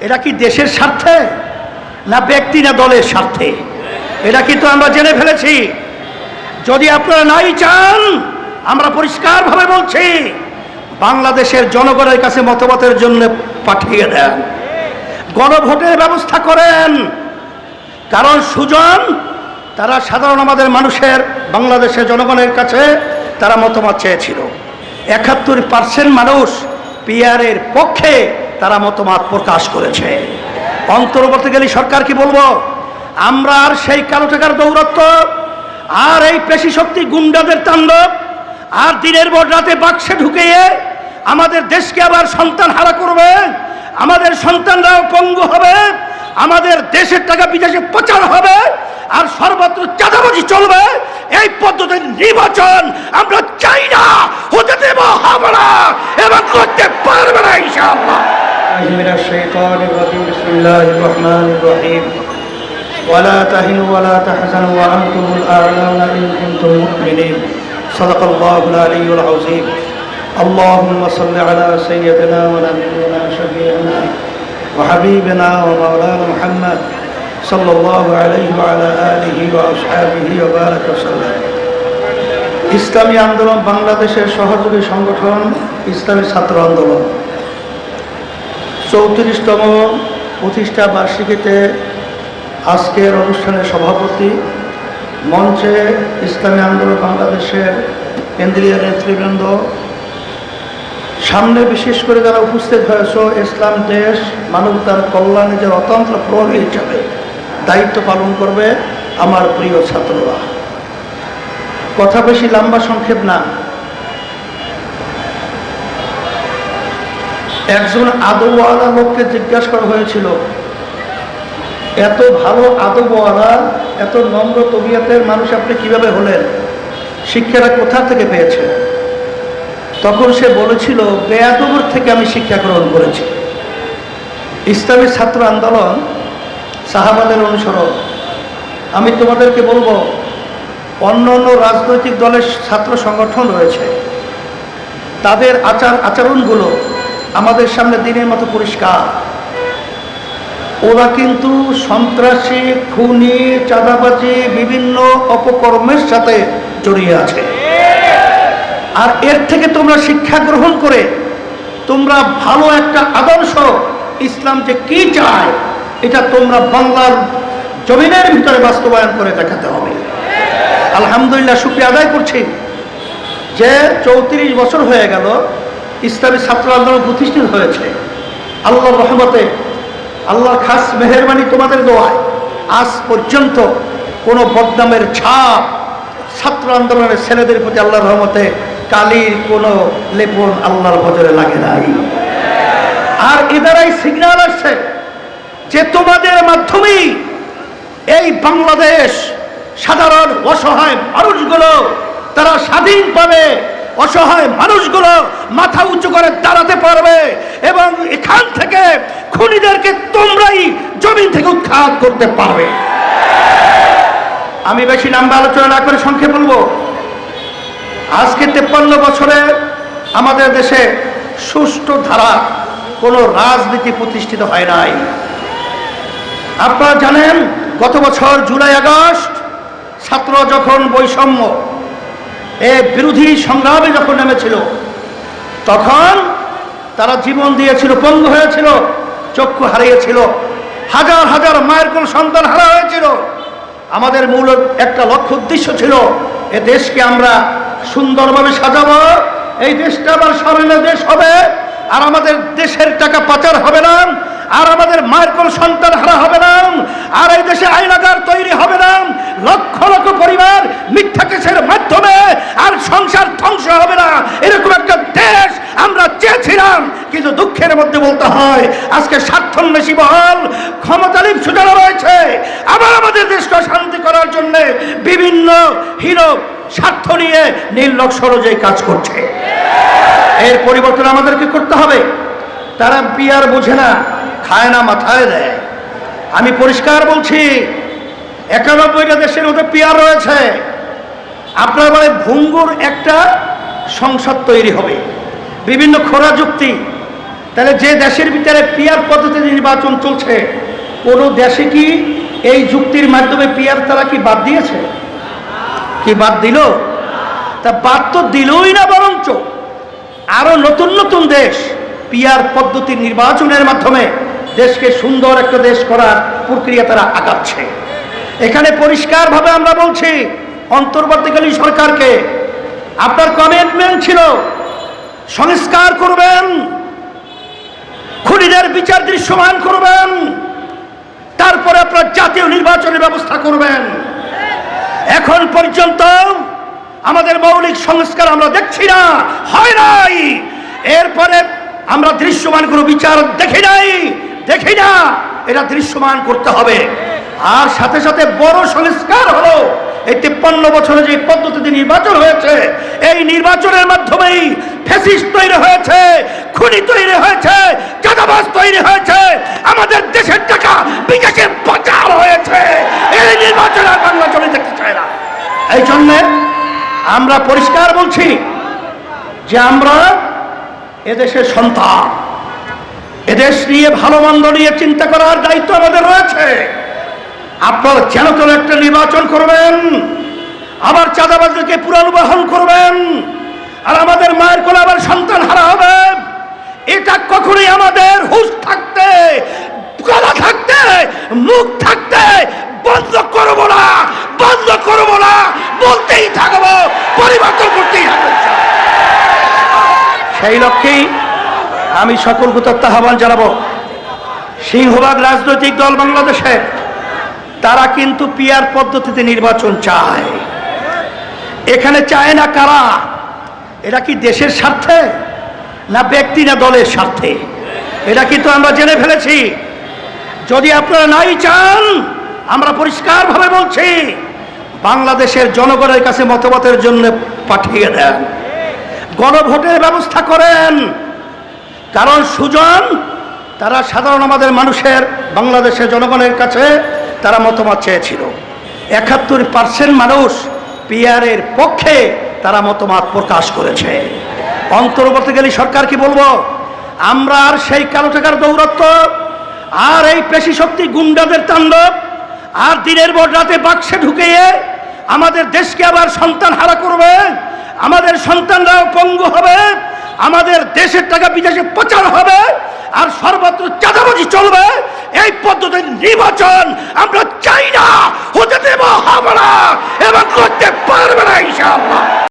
এটা কি দেশের স্বার্থে? না ব্যক্তি না দলের স্বার্থে? এটা কিন্তু আমরা জেনে ফেলেছি। যদি আপনারা নাই চান, আমরা পরিষ্কারভাবে বলছি, বাংলাদেশের জনগণের কাছে মতামতের জন্য পাঠিয়ে দেন। গণভোটের ব্যবস্থা করেন। কারণ সুজন, তারা সাধারণ আমাদের মানুষের, বাংলাদেশের জনগণের কাছে তারা মতামত চেয়েছিল। একাত্তর পার্সেন্ট মানুষ পিয়ারের পক্ষে তারা মতামত প্রকাশ করেছে। অন্তর্বর্তীকালী সরকার কি বলব? আমরা আর সেই কালো টাকার দৌরত্ব আর এই পেশি শক্তি গুন্ডাদের তাণ্ডব, আর দিনের পর রাতে বাক্সে ঢুকিয়ে আমাদের দেশকে আবার সন্তান হারা করবে, আমাদের সন্তানরাও পঙ্গু হবে, আমাদের দেশের টাকা বিদেশে প্রচার হবে, আর সর্বত্র চাঁদাবাজি চলবে। এই পদ্ধতির নির্বাচন আমরা চাই না, হতে দেব, হবে না এবং করতে পারবে না ইনশাআল্লাহ। من الشيطان الرجيم بسم الله الرحمن الرحيم ولا تهنوا ولا تحزنوا وأنتم الأعلون إن كنتم مؤمنين صدق الله العلي العظيم اللهم صل على سيدنا ونبينا شفيعنا وحبيبنا ومولانا محمد صلى الله عليه وعلى آله وأصحابه وبارك وسلم ইসলামী আন্দোলন বাংলাদেশের সহযোগী সংগঠন ইসলামী ছাত্র আন্দোলন চৌত্রিশতম প্রতিষ্ঠা বার্ষিকীতে আজকের অনুষ্ঠানের সভাপতি মঞ্চে ইসলামী আন্দোলন বাংলাদেশের কেন্দ্রীয় নেতৃবৃন্দ, সামনে বিশেষ করে যারা উপস্থিত হয়েছ, ইসলাম দেশ, মানবতার কল্যাণে যে অতন্ত্র প্রহরী হিসাবে দায়িত্ব পালন করবে আমার প্রিয় ছাত্ররা। কথা বেশি লম্বা সংক্ষেপ না। একজন আদবওয়ালা লোককে জিজ্ঞাসা করা হয়েছিল, এত ভালো আদবওয়ালা, এত নম্র তবিয়তের মানুষ আপনি কীভাবে হলেন? শিক্ষাটা কোথা থেকে পেয়েছে তখন সে বলেছিল, বেয়াদবর থেকে আমি শিক্ষা গ্রহণ করেছি। ইসলামী ছাত্র আন্দোলন সাহাবাদের অনুসরণ। আমি তোমাদেরকে বলব, অন্য অন্য রাজনৈতিক দলের ছাত্র সংগঠন রয়েছে। তাদের আচার আচরণগুলো আমাদের সামনে দিনের মতো পরিষ্কার। ওরা কিন্তু সন্ত্রাসী, খুনি, চাঁদাবাজি, বিভিন্ন অপকর্মের সাথে জড়িয়ে আছে। আর এর থেকে তোমরা শিক্ষা গ্রহণ করে, তোমরা ভালো একটা আদর্শ ইসলাম যে কি চায়, এটা তোমরা বাংলার জমিনের ভিতরে বাস্তবায়ন করে দেখাতে হবে। আলহামদুলিল্লাহ শুক্রিয়া আদায় করছি যে চৌত্রিশ বছর হয়ে গেল ইসলামী ছাত্র আন্দোলন প্রতিষ্ঠিত হয়েছে। আল্লাহর রহমতে আল্লাহর খাস মেহরবানি তোমাদের দোয়ায় আজ পর্যন্ত কোনো বদনামের ছাপ ছাত্র আন্দোলনের ছেলেদের প্রতি আল্লাহর রহমতে কালির কোনো লেপন আল্লাহর বজরে লাগে নাই। আর এদারাই সিগন্যাল আসছে যে তোমাদের মাধ্যমেই এই বাংলাদেশ সাধারণ অসহায় মানুষগুলো তারা স্বাধীনভাবে অসহায় মানুষগুলো মাথা উঁচু করে দাঁড়াতে পারবে এবং এখান থেকে খুনিদেরকে তোমরাই জমিন থেকে উৎখাত করতে পারবে। আমি বেশি নাম্বার আলোচনা না করে সংক্ষেপ বলব। আজকে তেপ্পান্ন বছরে আমাদের দেশে সুষ্ঠু ধারা কোনো রাজনীতি প্রতিষ্ঠিত হয় নাই। আপনারা জানেন, গত বছর জুলাই আগস্ট ছাত্র যখন বৈষম্য এ বিরোধী সংগ্রামে যখন নেমেছিল, তখন তারা জীবন দিয়েছিল, পঙ্গু হয়েছিল, চক্ষু হারিয়েছিল, হাজার হাজার মায়ের কোন সন্তান হারা হয়েছিল। আমাদের মূল একটা লক্ষ্য উদ্দেশ্য ছিল, এ দেশকে আমরা সুন্দরভাবে সাজাবো, এই দেশটা আবার স্মরণীয় দেশ হবে, আর আমাদের দেশের টাকা পাচার হবে না আর আমাদের মায়ের কোন সন্তান হারা হবে না। আর এই দেশে আইনাগার তৈরি হবে না। লক্ষ লক্ষ পরিবার মিথ্যা কেসের মাধ্যমে আর সংসার ধ্বংস হবে না। এরকম একটা দেশ আমরা চেয়েছিলাম, কিন্তু দুঃখের মধ্যে বলতে হয়, আজকে স্বার্থন্বেষী বহল ক্ষমতালিপ সুযোগ রয়েছে। আবার আমাদের দেশকে শান্তি করার জন্য বিভিন্ন হিরো স্বার্থ নিয়ে নির্লক সরজে কাজ করছে। এর পরিবর্তন আমাদেরকে করতে হবে। তারা পিয়ার বোঝে না। খায় না মাথায় দেয় আমি পরিষ্কার বলছি, একানব্বইটা দেশের মধ্যে পিয়ার রয়েছে। আপনার বলে ভঙ্গুর একটা সংসদ তৈরি হবে। বিভিন্ন খোরা যুক্তি। তাহলে যে দেশের ভিতরে পিয়ার পদ্ধতি নির্বাচন চলছে, কোনো দেশে কি এই যুক্তির মাধ্যমে পিয়ার তারা কি বাদ দিয়েছে? কি বাদ দিল? তা বাদ তো দিলই না বরঞ্চ আরও নতুন নতুন দেশ পিয়ার পদ্ধতির নির্বাচনের মাধ্যমে দেশকে সুন্দর একটা দেশ করার প্রক্রিয়া তারা আগাচ্ছে। এখানে পরিষ্কারভাবে আমরা বলছি, অন্তর্বর্তীকালীন সরকারকে আপনার কমিটমেন্ট ছিল, সংস্কার করবেন, খুনিদের বিচার দৃশ্যমান করবেন, তারপরে আপনার জাতীয় নির্বাচনের ব্যবস্থা করবেন। এখন পর্যন্ত আমাদের মৌলিক সংস্কার আমরা দেখছি না, হয় নাই। এরপরে আমরা দৃশ্যমান কোনো বিচার দেখি নাই। দেখি না, এটা দৃশ্যমান করতে হবে। আর সাথে সাথে বড় সংস্কার হলো। এই তিপ্পান্ন বছরে যে পদ্ধতিতে নির্বাচন হয়েছে, এই নির্বাচনের মাধ্যমেই ফেসিস তৈরি হয়েছে, খুনি তৈরি হয়েছে, চাঁদাবাজ তৈরি হয়েছে, আমাদের দেশের টাকা বিদেশে পাচার হয়েছে। এই নির্বাচন বাংলা চলে দেখতে চায় না। এই জন্যে আমরা পরিষ্কার বলছি যে আমরা এদেশের সন্তান। এদেশ নিয়ে ভালো মন্দ নিয়ে চিন্তা করার দায়িত্ব আমাদের রয়েছে। আপনারা যেন তেন একটা নির্বাচন করবেন, আবার চাঁদাবাজদেরকে পুনর্বাহন করবেন, আর আমাদের মায়ের কোলে আবার সন্তান হারা হবে। এটা কখনোই আমাদের হুশ থাকতে, গলা থাকতে, মুখ থাকতে বন্ধ করব না, বন্ধ করব না, বলতেই থাকব, পরিবর্তন করতেই থাকব। সেই লক্ষ্যেই আমি সকল কুতত্ব আহ্বান জানাব। সিংহভাগ রাজনৈতিক দল বাংলাদেশে, তারা কিন্তু পিয়ার পদ্ধতিতে নির্বাচন চায়। এখানে চায় না কারা? এটা কি দেশের স্বার্থে না ব্যক্তি না দলের স্বার্থে? এটা কিন্তু আমরা জেনে ফেলেছি। যদি আপনারা নাই চান, আমরা পরিষ্কারভাবে বলছি, বাংলাদেশের জনগণের কাছে মতামতের জন্য পাঠিয়ে দেন। গণভোটের ব্যবস্থা করেন। কারণ সুজন, তারা সাধারণ আমাদের মানুষের, বাংলাদেশের জনগণের কাছে তারা মতামত চেয়েছিল। একাত্তর পার্সেন্ট মানুষ পিয়ারের পক্ষে তারা মতামত প্রকাশ করেছে। অন্তর্বর্তীকালী সরকার কি বলব? আমরা আর সেই কালো টাকার দৌরত্ব, আর এই পেশি শক্তি গুন্ডাদের তাণ্ডব, আর দিনের পর রাতে বাক্সে ঢুকিয়ে আমাদের দেশকে আবার সন্তান হারা করবে, আমাদের সন্তানরাও পঙ্গু হবে। আমাদের দেশের টাকা বিদেশে প্রচার হবে আর সর্বত্র চাঁদাবাজি চলবে। এই পদ্ধতির নির্বাচন আমরা চাই না। হতে দেব হবে না এবং করতে পারবে না